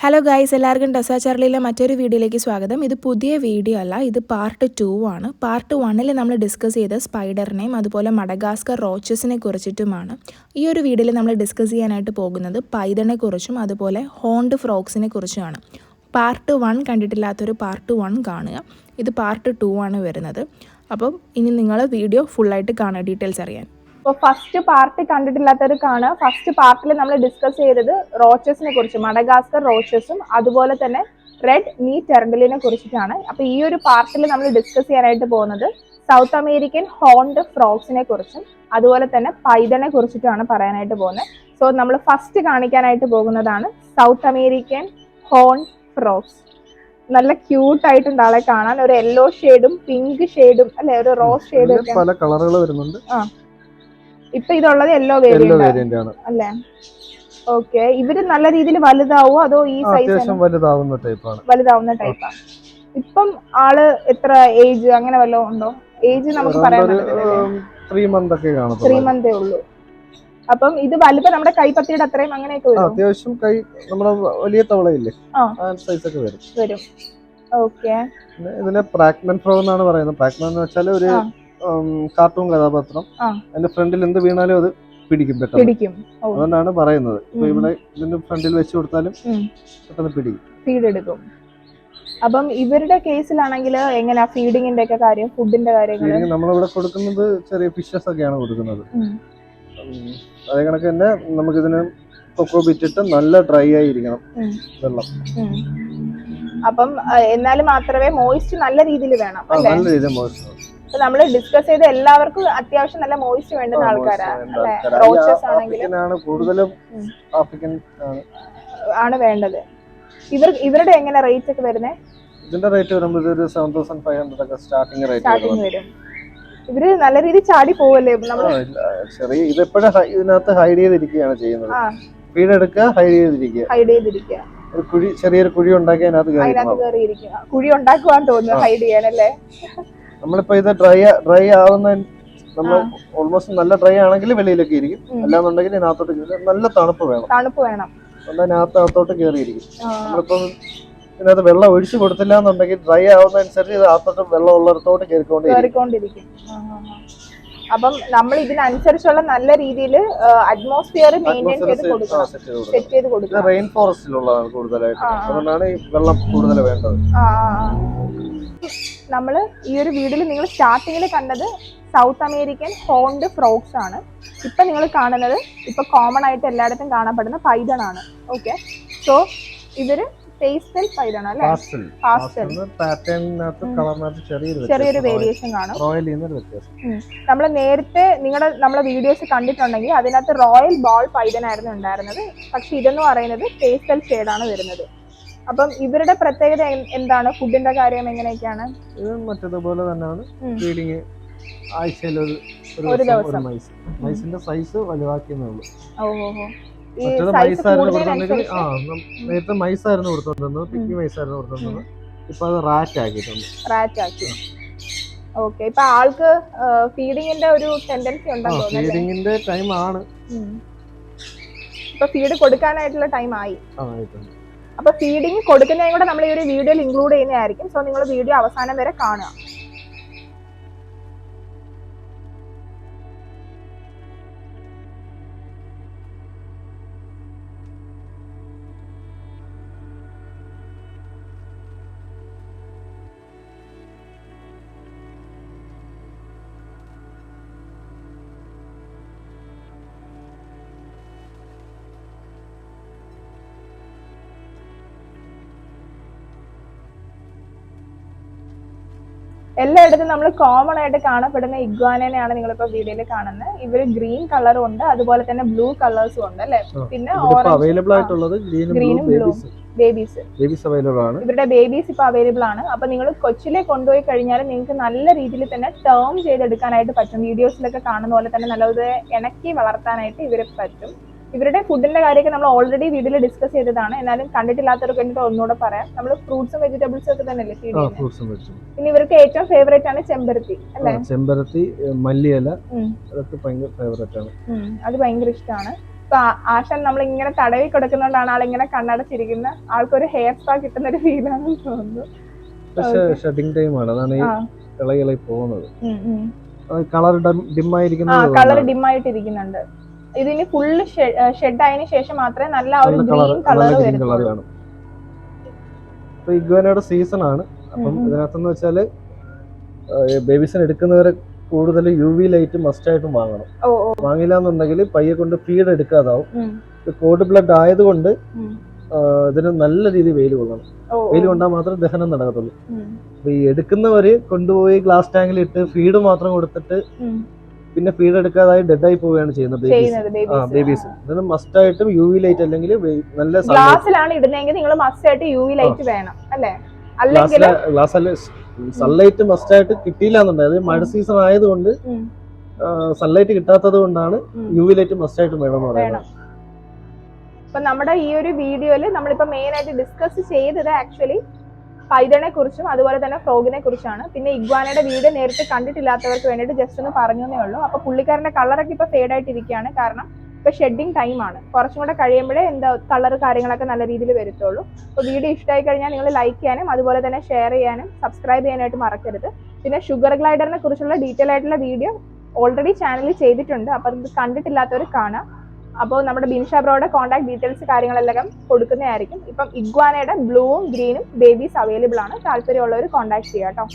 Hello guys എല്ലാവർക്കും ഡെസാ ചാർലിയിലെ മറ്റൊരു വീഡിയോയിലേക്ക് സ്വാഗതം. ഇത് പുതിയ വീഡിയോ അല്ല ഇത് പാർട്ട് ടു ആണ്. പാർട്ട് വണ്ണിൽ നമ്മൾ ഡിസ്കസ് ചെയ്ത സ്പൈഡറിനെയും അതുപോലെ മടഗാസ്കർ റോച്ചസിനെ കുറിച്ചിട്ടുമാണ്. ഈ ഒരു വീഡിയോയിൽ നമ്മൾ ഡിസ്കസ് ചെയ്യാനായിട്ട് പോകുന്നത് പൈതണെക്കുറിച്ചും കുറിച്ചും അതുപോലെ ഹോണ്ട് ഫ്രോക്സിനെ കുറിച്ചുമാണ്. പാർട്ട് വൺ കണ്ടിട്ടില്ലാത്തൊരു പാർട്ട് വൺ കാണുക. ഇത് പാർട്ട് ടു ആണ് വരുന്നത്. അപ്പം ഇനി നിങ്ങൾ വീഡിയോ ഫുള്ളായിട്ട് കാണുക ഡീറ്റെയിൽസ് അറിയാൻ. അപ്പോൾ ഫസ്റ്റ് പാർട്ട് കണ്ടിട്ടില്ലാത്തവർ കാണുക. ഫസ്റ്റ് പാർട്ടിൽ നമ്മൾ ഡിസ്കസ് ചെയ്തത് റോച്ചസിനെ കുറിച്ച് മഡഗാസ്കർ റോച്ചസും അതുപോലെ തന്നെ റെഡ് നീ ടെർബിലിനെ കുറിച്ചിട്ടാണ്. അപ്പൊ ഈ ഒരു പാർട്ടിൽ നമ്മൾ ഡിസ്കസ് ചെയ്യാനായിട്ട് പോകുന്നത് സൗത്ത് അമേരിക്കൻ ഹോൺഡ് ഫ്രോക്സിനെ കുറിച്ചും അതുപോലെ തന്നെ പൈതനെ കുറിച്ചിട്ടാണ് പറയാനായിട്ട് പോകുന്നത്. സോ നമ്മൾ ഫസ്റ്റ് കാണിക്കാനായിട്ട് പോകുന്നതാണ് സൗത്ത് അമേരിക്കൻ ഹോൺ ഫ്രോക്സ് നല്ല ക്യൂട്ട് ആയിട്ടുണ്ട് ആളെ കാണാൻ. ഒരു യെല്ലോ ഷെയ്ഡും പിങ്ക് ഷെയ്ഡും അല്ലെ? ഒരു റോസ് ഷെയ്ഡും പല കളറുകൾ വരുന്നുണ്ട്. ഇപ്പൊ ഇതുള്ളത് യെല്ലോ വേരിയന്റ് ആണ്. അല്ലേ? ഓക്കെ ഇവർ നല്ല രീതിയിൽ വലുതാവോ അതോ ഈ സൈസ് വലുതാവുന്ന ടൈപ്പാണ് വലുതാവുന്ന ടൈപ്പാണ് ഇപ്പം ആൾ എത്ര ഏജ് അങ്ങനെ വല്ലതും ഉണ്ടോ? ഏജ് നമുക്ക് പറയാൻ ത്രീ മന്ത് ഒക്കെ ത്രീ കാണത്തുള്ളൂ മന്തേ ഉള്ളൂ. അപ്പം ഇത് വലുപ്പം നമ്മുടെ കൈപ്പത്തിയുടെ അത്രയും അങ്ങനെയൊക്കെ വരും? അത്യാവശ്യം കൈ നമ്മുടെ വലിയ തവളയില്ലേ? സൈസ് ഒക്കെ വരും. വരും. ഓക്കെ ഇതിനെ പ്രാഗ്നന്റ് ഫ്രോ എന്നാണ് പറയുന്നത്. പ്രാഗ്നന്റ് എന്ന് വെച്ചാൽ ഒരു. കാർട്ടൂൺ കഥാപാത്രം. അതിന്റെ ഫ്രണ്ടിൽ എന്ത് വീണാലും അത് പിടിക്കും പെട്ടെന്ന്. അതുകൊണ്ടാണ് പറയുന്നത്. ഇപ്പൊ. ഇവിടെ ഇതിന്റെ ഫ്രണ്ടിൽ വെച്ച് കൊടുത്താലും പെട്ടെന്ന് പിടിക്കും. ഫീഡ് എടുക്കും അപ്പം ഇവരുടെ കേസിലാണെങ്കിൽ എങ്ങനെയാ ഫീഡിങ്ങിന്റെ ഒക്കെ കാര്യം ഫുഡിന്റെ കാര്യങ്ങൾ നമ്മളിവിടെ കൊടുക്കുന്നത് ചെറിയ ഫിഷസ് ഒക്കെയാണ് കൊടുക്കുന്നത്. അതേ കണക്ക് തന്നെ നമുക്കിതിന് കൊക്കോ ബിറ്റിട്ട് നല്ല ഡ്രൈ ആയിരിക്കണം വെള്ളം. അപ്പം എന്നാലും എന്നാൽ മാത്രമേ മോയിസ്റ്റ് നല്ല രീതിയിൽ വേണം നല്ല രീതിയിൽ അപ്പൊ നമ്മൾ ഡിസ്കസ് ചെയ്ത എല്ലാവർക്കും അത്യാവശ്യം നല്ല മോയിസ്റ്റ് വേണ്ടുന്ന ആൾക്കാരാണ് റോച്ചസ് ആണെങ്കിലും. ആണ് കൂടുതലും ആഫ്രിക്കൻ ആണ്. വേണ്ടത്. ഇവർ ഇവരുടെ എങ്ങനെ റേറ്റ് ഒക്കെ വരുന്നത് ഇതിന്റെ റേറ്റ് വരുമ്പോൾ ഇതൊരു സെവൻ തൗസൻഡ് ഫൈവ് ഹൺഡ്രഡ് ഒക്കെ സ്റ്റാർട്ടിംഗ് റേറ്റ് സ്റ്റാർട്ടിങ് വരും. ഇവർ നല്ല രീതിയിൽ ചാടി പോവല്ലേ? നമ്മൾ ചെറിയ ഇതെപ്പോഴും ഇതിനകത്ത് ഹൈഡ് ചെയ്തിരിക്കുകയാണ് ചെയ്യുന്നത്. വീട് ഫീഡ് എടുക്കുക ഹൈഡ് ചെയ്തിരിക്കുക. ഹൈഡ് ചെയ്തിരിക്കുക. ഒരു കുഴി ചെറിയൊരു കുഴി ഉണ്ടാക്കി അതിനകത്ത് കയറിയിരിക്കുക. കുഴി ഉണ്ടാക്കുവാൻ തോന്നുന്നു ഹൈഡ് ചെയ്യാനല്ലേ? നമ്മളിപ്പോ ഇത് ഡ്രൈ ഡ്രൈ ആവുന്ന നമ്മൾ ഓൾമോസ്റ്റ് നല്ല ഡ്രൈ ആണെങ്കിൽ വെളിയിലൊക്കെ ഇരിക്കും. അല്ലാന്നുണ്ടെങ്കിൽ ഇതിനകത്തോട്ട് കയറി നല്ല തണുപ്പ് വേണം. തണുപ്പ് വേണം. നല്ല അതിനകത്ത് അകത്തോട്ട് കയറിയിരിക്കും നമ്മളിപ്പം ഇതിനകത്ത് വെള്ളം ഒഴിച്ചു കൊടുത്തില്ല എന്നുണ്ടെങ്കിൽ ഡ്രൈ ആവുന്നതനുസരിച്ച് ഇത് അകത്തോട്ട് വെള്ളം ഉള്ളിടത്തോട്ട് കയറിക്കൊണ്ടേ കയറിക്കൊണ്ടിരിക്കും. അപ്പം നമ്മൾ ഇതിനനുസരിച്ചുള്ള നല്ല രീതിയിൽ അറ്റ്മോസ്ഫിയർ മെയിന്റെയിൻ ചെയ്ത് കൊടുക്കണം. സെറ്റ് ചെയ്ത് ഇത് കൊടുക്കണം. റെയിൻ ഫോറസ്റ്റിലുള്ളതാണ് കൂടുതലായിട്ട്. അതുകൊണ്ടാണ് ഈ വെള്ളം കൂടുതൽ വേണ്ടത്. നമ്മൾ ഈ ഒരു വീഡിയോയിൽ നിങ്ങൾ സ്റ്റാർട്ടിങ്ങിൽ കണ്ടത് സൗത്ത് അമേരിക്കൻ ഹോണ്ട് ഫ്രോക്സ് ആണ്. ഇപ്പം നിങ്ങൾ കാണുന്നത് ഇപ്പം കോമൺ ആയിട്ട് എല്ലായിടത്തും കാണപ്പെടുന്ന പൈതൺ ആണ്. ഓക്കെ സോ ഇവർ പേസ്റ്റൽ പൈതൺ അല്ലേ? പാസ്റ്റൽ ചെറിയൊരു വേരിയേഷൻ കാണും. നമ്മൾ നേരത്തെ നിങ്ങളുടെ നമ്മളെ വീഡിയോസ് കണ്ടിട്ടുണ്ടെങ്കിൽ അതിനകത്ത് റോയൽ ബോൾ പൈതനായിരുന്നു ഉണ്ടായിരുന്നത്. പക്ഷെ ഇതെന്ന് പറയുന്നത് പേസ്റ്റൽ ഷെയ്ഡാണ് വരുന്നത്. അപ്പം ഇവരുടെ പ്രത്യേകത എന്താണ്? ഫുഡിന്റെ കാര്യം എങ്ങനെയൊക്കെയാണ്? ഇത് മറ്റേതുപോലെ തന്നെയാണ്. ഫീഡിങ് ആഴ്ചയിൽ ഒരു ദിവസം. മൈസ്. മൈസിന്റെ സൈസ് വലുതാക്കിയെന്നേ ഉള്ളൂ. മറ്റേത് മൈസായിരുന്നു കൊടുത്തോണ്ടെങ്കിൽ ആ നേരത്തെ മൈസായിരുന്നു കൊടുത്തോണ്ടിരുന്നത് പിക്കി മൈസായിരുന്നു കൊടുത്തോണ്ടിരുന്നത് ഇപ്പൊ അത് റാറ്റ് ആക്കിയിട്ടുണ്ട്. റാറ്റ് ആക്കി. ഓക്കെ ഇപ്പൊ ആൾക്ക് ഫീഡിങ്ങിന്റെ ഒരു ടെൻഡൻസി ഉണ്ടോ ഫീഡിങ്ങിന്റെ ടൈം ആണ്. ഇപ്പൊ ഫീഡ് കൊടുക്കാനായിട്ടുള്ള ടൈം ആയി. ആ ആയിട്ടുണ്ട് അപ്പൊ ഫീഡിങ് കൊടുക്കുന്നതും കൂടെ നമ്മൾ ഈ ഒരു വീഡിയോയിൽ ഇൻക്ലൂഡ് ചെയ്യുന്നതായിരിക്കും. സോ നിങ്ങൾ വീഡിയോ അവസാനം വരെ കാണുക. എല്ലായിടത്തും നമ്മൾ കോമൺ ആയിട്ട് കാണപ്പെടുന്ന ഇഗ്വാനയാണ് നിങ്ങളിപ്പോ വീഡിയോയിൽ കാണുന്നത്. ഇവർ ഗ്രീൻ കളറും ഉണ്ട് അതുപോലെ തന്നെ ബ്ലൂ കളേഴ്സും ഉണ്ട് അല്ലെ? പിന്നെ ഓറഞ്ച് അവൈലബിൾ ആയിട്ടുള്ളത് ഗ്രീനും ബ്ലൂ ബേബീസ് അവൈലബിൾ ആണ്. ഇവരുടെ ബേബീസ് ഇപ്പൊ അവൈലബിൾ ആണ്. അപ്പൊ നിങ്ങൾ കൊച്ചിലെ കൊണ്ടുപോയി കഴിഞ്ഞാൽ നിങ്ങൾക്ക് നല്ല രീതിയിൽ തന്നെ ടേം ചെയ്തെടുക്കാനായിട്ട് പറ്റും. വീഡിയോസിലൊക്കെ കാണുന്ന പോലെ തന്നെ നല്ലത് ഇണക്കി വളർത്താനായിട്ട് ഇവരെ പറ്റും. ഇവരുടെ ഫുഡിന്റെ കാര്യമൊക്കെ നമ്മൾ ഓൾറെഡി വീഡിയോയിൽ ഡിസ്കസ് ചെയ്തതാണ്. എന്നാലും കണ്ടിട്ടില്ലാത്തവർക്ക് വേണ്ടിയിട്ട് ഒന്നുകൂടെ പറയാം. നമ്മൾ ഫ്രൂട്ട്സും വെജിറ്റബിൾസും ഒക്കെ തന്നെയല്ലേ ഫീഡ് ആ ചെയ്യുന്നത് ഫ്രൂട്ട്സും വെച്ചു പിന്നെ ഇവർക്ക് ഏറ്റവും ഫേവറേറ്റ് ആണ് ചെമ്പരത്തി അല്ലേ? ചെമ്പരത്തി മല്ലിയല. അതൊക്കെ ഭയങ്കര ഫേവറേറ്റ് ആണ്. അത് ഭയങ്കര ഇഷ്ടമാണ്. ഇപ്പൊ ആശാൻ നമ്മൾ ഇങ്ങനെ തടവി കൊടുക്കുന്നോണ്ടാണ് ആളിങ്ങനെ കണ്ണടച്ചിരിക്കുന്ന ആൾക്കൊരു ഹെയർ സ്പാ കിട്ടുന്ന ഒരു ഫീലാണെന്ന് തോന്നുന്നു. പക്ഷെ ടൈം ടൈമാണ് അതാണ് ഇളകി ഇളകി പോകുന്നത്. കളർ ഡിം ആയിരിക്കുന്നത് കളർ ഡിം ആയിട്ടിരിക്കുന്നുണ്ട് ഇതിന് ഫുള്ള് ഷെഡ് ആയതിനു ശേഷം മാത്രമേ നല്ല ഒരു ഗ്രീൻ കളർ വരുന്നുള്ളൂ. ഇഗ്വാനയുടെ ഇപ്പൊ ഇഗ്വനയുടെ സീസൺ ആണ്. അപ്പം. ഇതിനകത്തെന്ന് വെച്ചാൽ ബേബീസിന് എടുക്കുന്നവരെ കൂടുതൽ യു വി ലൈറ്റ് മസ്റ്റ് ആയിട്ടും വാങ്ങണം. വാങ്ങില്ല എന്നുണ്ടെങ്കിൽ പയ്യെ കൊണ്ട് ഫീഡ് എടുക്കാതാവും. കോഡ് ബ്ലഡ് ആയതുകൊണ്ട്. ഇതിന് നല്ല രീതിയിൽ വെയിൽ കൊള്ളണം. വെയിൽ കൊണ്ടാൽ മാത്രം ദഹനം നടക്കത്തുള്ളൂ. അപ്പൊ ഈ എടുക്കുന്നവര് കൊണ്ടുപോയി ഗ്ലാസ് ടാങ്കിൽ ഇട്ട് ഫീഡ് മാത്രം കൊടുത്തിട്ട്. പിന്നെ ഫീഡ് എടുക്കാതായി ഡെഡ് ആയി പോവുകയാണ് ചെയ്യുന്നത് ബേബീസ് ആ ബേബീസ് മസ്റ്റ് ആയിട്ടും യു വി ലൈറ്റ് അല്ലെങ്കിൽ നല്ല ഗ്ലാസ്സിലാണ് ഇടുന്നതെങ്കിൽ നിങ്ങൾ മസ്റ്റ് ആയിട്ട് യു വി ലൈറ്റ് വേണം അല്ലേ? അല്ലെങ്കിൽ ഗ്ലാസ് അല്ല സൺലൈറ്റ് മസ്റ്റ് ആയിട്ട് കിട്ടിയില്ല എന്നുണ്ടായത് മഴ സീസൺ ആയതുകൊണ്ട്. സൺലൈറ്റ് കിട്ടാത്തത് കൊണ്ടാണ് യു വി ലൈറ്റ് മസ്റ്റ് ആയിട്ട് വേണം എന്ന് പറയുന്നത്. അപ്പൊ നമ്മുടെ ഈ ഒരു വീഡിയോയിൽ നമ്മളിപ്പോ മെയിൻ ആയിട്ട് ഡിസ്കസ് ചെയ്തത് ആക്ച്വലി പൈതണെ കുറിച്ചും അതുപോലെ തന്നെ ഫ്രോഗിനെ കുറിച്ചാണ് പിന്നെ ഇഗ്വാനയുടെ വീട് നേരിട്ട് കണ്ടിട്ടില്ലാത്തവർക്ക് വേണ്ടിയിട്ട് ജസ്റ്റ് ഒന്ന് പറഞ്ഞേ ഉള്ളൂ. അപ്പൊ പുള്ളിക്കാരന്റെ കളറൊക്കെ ഇപ്പൊ ഫേഡ് ആയിട്ടിരിക്കുകയാണ്. കാരണം ഇപ്പൊ ഷെഡിങ് ടൈം ആണ്. കുറച്ചും കൂടെ കഴിയുമ്പോഴേ എന്താ കളർ കാര്യങ്ങളൊക്കെ നല്ല രീതിയിൽ വരത്തുള്ളൂ. അപ്പൊ വീഡിയോ ഇഷ്ടമായി കഴിഞ്ഞാൽ നിങ്ങൾ ലൈക്ക് ചെയ്യാനും അതുപോലെ തന്നെ ഷെയർ ചെയ്യാനും സബ്സ്ക്രൈബ് ചെയ്യാനായിട്ട് മറക്കരുത്. പിന്നെ ഷുഗർ ഗ്ലൈഡറിനെ കുറിച്ചുള്ള ഡീറ്റെയിൽ ആയിട്ടുള്ള വീഡിയോ ഓൾറെഡി ചാനലിൽ ചെയ്തിട്ടുണ്ട്. അപ്പൊ അത് കണ്ടിട്ടില്ലാത്തവർ കാണാം. അപ്പോൾ നമ്മുടെ ബിൻഷ ബ്രോയുടെ കോൺടാക്ട് ഡീറ്റെയിൽസ് കാര്യങ്ങളെല്ലാം കൊടുക്കുന്നതായിരിക്കും. ഇപ്പം ഇഗ്വാനയുടെ ബ്ലൂവും ഗ്രീനും ബേബീസ് അവൈലബിൾ ആണ്. താല്പര്യമുള്ളവർ കോൺടാക്ട് ചെയ്യാം കേട്ടോ.